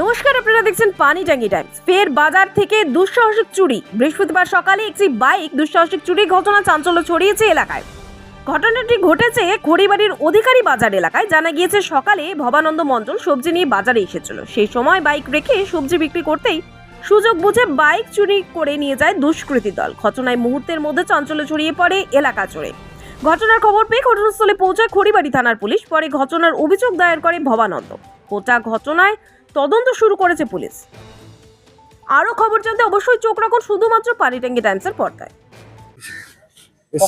নমস্কার, আপনারা দেখছেন পানি ট্যাঙ্কি টাইমস। ফের বাজার থেকে দুঃসাহসিক চুরি। বৃহস্পতিবার সকালে একটি বাইক দুঃসাহসিক চুরি ঘটনা চাঞ্চল্য ছড়িয়েছে এলাকায়। ঘটনাটি ঘটেছে খড়িবাড়ির অধিকারী বাজার এলাকায়। জানা গিয়েছে, সকালে ভবানন্দ মণ্ডল সবজি নিয়ে বাজারে এসেছিল। সেই সময় বাইক রেখে সবজি বিক্রি করতেই সুযোগ বুঝে বাইক চুরি করে নিয়ে যায় দুষ্কৃতী দল। ঘটনায় মুহূর্তের মধ্যে চাঞ্চল্য ছড়িয়ে পড়ে এলাকা জুড়ে। ঘটনার খবর পেয়ে ঘটনাস্থলে পৌঁছায় খড়িবাড়ি থানার পুলিশ। পরে ঘটনার অভিযোগ দায়ের করে ভবানন্দ। গোটা ঘটনায় তদন্ত শুরু করেছে পুলিশ। আরও খবর জানতে অবশ্যই চোখ রাখুন শুধুমাত্র পানিট্যাঙ্গি টাইমসের পর্দায়। এই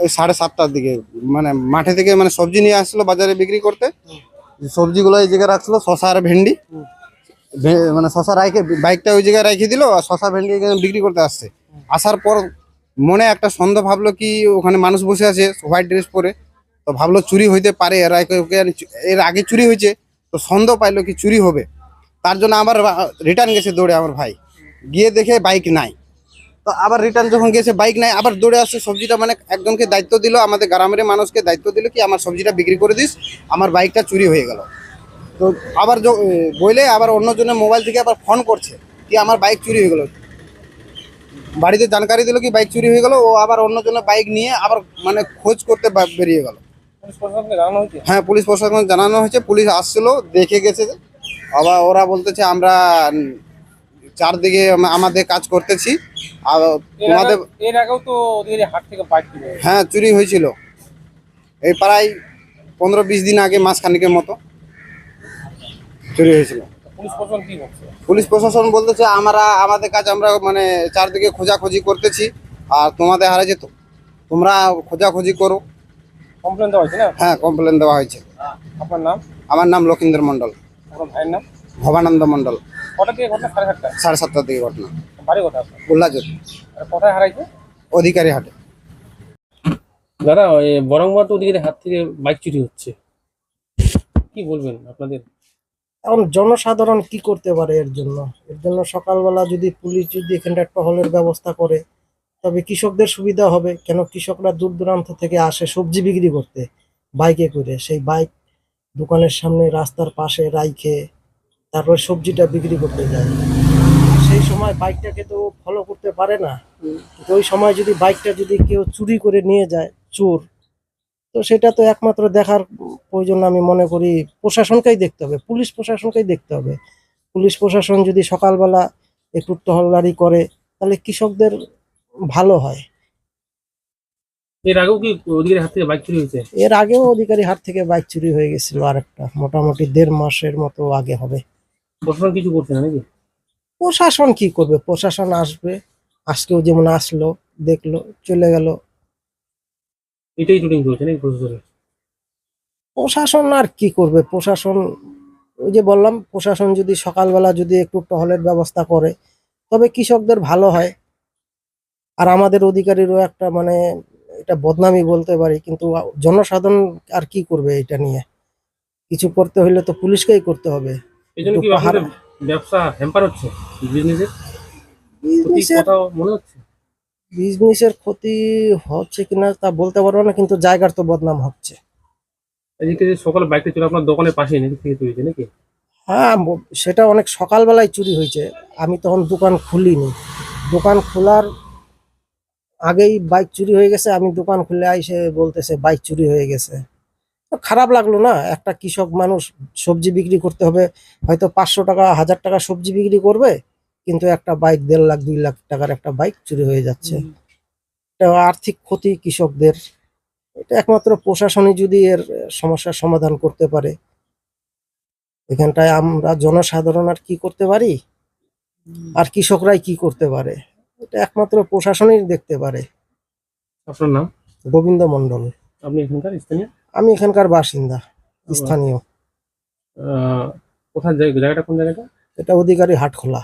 এই সাড়ে সাতটার দিকে মানে মাঠে থেকে মানে সবজি নিয়ে আসলো বাজারে বিক্রি করতে। সবজিগুলো এই জায়গায় রাখছিল শশা আর ভেন্ডি। ভে- মানে শশা রাখে বাইকটা ওই জায়গায় রেখে দিল আর শশা ভেন্ডি এখানে বিক্রি করতে আসছে। আসার পর মনে একটা সন্দেহ ভাবলো কি ওখানে মানুষ বসে আছে হোয়াইট ড্রেস পরে। তো ভাবলো চুরি হইতে পারে এর আগে ওকে এর আগে চুরি হয়েছে। তো সন্দেহ পাইলো কি চুরি হবে। তার জন্য আবার রিটার্ন গেছে দৌড়ে আমার ভাই। গিয়ে দেখে বাইক নাই। তো আবার রিটার্ন যখন গেছে বাইক নাই আবার দৌড়ে আসছে সবজিটা মানে একজনকে দায়িত্ব দিল আমাদের গ্রামের মানুষকে দায়িত্ব দিল কি আমার সবজিটা বিক্রি করে দিস আমার বাইকটা চুরি হয়ে গেল। তো আবার বইলে আবার অন্যজনের মোবাইল থেকে আবার ফোন করছে কি আমার বাইক চুরি হয়ে গেল। বাড়িতে জানকারি দিল কি বাইক চুরি হয়ে গেল ও আবার অন্যজনের বাইক নিয়ে আবার মানে খোঁজ করতে বেরিয়ে গেল। প্রশাসনকে হ্যাঁ পুলিশ প্রশাসন জানানো হয়েছে পুলিশ আসছিল দেখে গেছে আবার ওরা বলতেছে আমরা চারদিকে আমাদের কাজ করতেছি। আর তোমাদের এর আগেও তো ওদের হাট থেকে হ্যাঁ চুরি হয়েছিল। এই প্রায় পনেরো বিশ দিন আগে মাস খানিকের মতো চুরি হয়েছিল। পুলিশ প্রশাসন বলতেছে আমরা আমাদের কাজ আমরা মানে চারদিকে খোঁজাখুঁজি করতেছি আর তোমাদের হারে যেত। তোমরা খোঁজাখুঁজি করো। কমপ্লেন দেওয়া হয়েছে না? হ্যাঁ কমপ্লেন দেওয়া হয়েছে। আপনার নাম? আমার নাম লক্ষিন্দর মণ্ডল। ভাইয়ের নাম? ভবানন্দ মণ্ডল। কটা থেকে ঘটনা? সাড়ে সাতটা। সাড়ে সাতটার দিকে ঘটনা। বাড়ি কোথায় আপনার? উল্লাজোর আর কোথায় হারাইছে? অধিকারী হাটে। দাদা ওই বরংবাদ ওদিকে হাত থেকে বাইক চুরি হচ্ছে। কি বলবেন আপনাদের? এখন জনসাধারণ কি করতে পারে এর জন্য? এর জন্য সকালবেলা যদি পুলিশ যদি এখানটা একটা হলের ব্যবস্থা করে তবে কৃষকদের সুবিধা হবে। কেন কৃষকরা দূর দূরান্ত থেকে আসে সবজি বিক্রি করতে বাইকে করে। সেই বাইক দোকানের সামনে রাস্তার পাশে রাইখে তারপর সবজিটা বিক্রি করতে যায়। সেই সময় বাইকটাকে তো ফলো করতে পারে না। ওই সময় যদি বাইকটা যদি কেউ চুরি করে নিয়ে যায় চোর তো সেটা তো একমাত্র দেখার প্রয়োজন আমি মনে করি। প্রশাসনকেই দেখতে হবে পুলিশ প্রশাসনকেই দেখতে হবে। পুলিশ প্রশাসন যদি সকালবেলা একটু টহলদারি করে তাহলে কৃষকদের ভালো হয়। এর আগেও কি ওদিকে হাত থেকে বাইক চুরি হয়েছে? এর আগেও অধিকারী হাট থেকে বাইক চুরি হয়ে গেছিল আরেকটা মোটামুটি দেড় মাসের মতো আগে হবে। প্রশাসন কিছু করছে না নাকি? প্রশাসন কি করবে? প্রশাসন আসবে আজকেও যেমন আসলো দেখল চলে গেল। এটাই শুটিং চলছে নাকি প্রশাসনের? প্রশাসন আর কি করবে? প্রশাসন ওই যে বললাম প্রশাসন যদি সকালবেলা যদি একটু টহলের ব্যবস্থা করে তবে কৃষকদের ভালো হয়। আর আমাদের অধিকারীরও একটা মানে এটা বদনামি বলতে পারি কিন্তু জনসাধারণ আর কি করবে এটা নিয়ে? কিছু করতে হলে তো পুলিশকেই করতে হবে। ব্যবসা হ্যাম্পার হচ্ছে? বিজনেসের ক্ষতি হচ্ছে কিনা তা বলতে পারব না কিন্তু জায়গার তো বদনাম হচ্ছে। এদিকে যে সকালে বাইকটা চলে আপনার দোকানের পাশে নাকি থেকে নাকি? হ্যাঁ সেটা অনেক সকালবেলায় চুরি হয়েছে। আমি তখন দোকান খুলিনি। দোকান খোলার আগেই বাইক চুরি হয়ে গেছে আমি দোকান খুলে আইসে বলতেছে বাইক চুরি হয়ে গেছে। খারাপ লাগল না একটা কৃষক মানুষ সবজি বিক্রি করতে হবে হয়তো পাঁচশো টাকা হাজার টাকা সবজি বিক্রি করবে কিন্তু একটা বাইক দেড় লাখ দুই লাখ টাকার একটা বাইক চুরি হয়ে যাচ্ছে। এটা আর্থিক ক্ষতি কৃষকদের। এটা একমাত্র প্রশাসনই যদি এর সমস্যার সমাধান করতে পারে। এখানটায় আমরা জনসাধারণ আর কি করতে পারি? আর কৃষকরাই কি করতে পারে? এটা একমাত্র প্রশাসনই দেখতে পারে। আপনার নাম? গোবিন্দ মন্ডল আপনি এখানকার স্থানীয়? আমি এখানকার বাসিন্দা স্থানীয়। আহ, কোথায় জায়গা- জায়গাটা কোন জায়গাটা? এটা অধিকারী হাট খোলা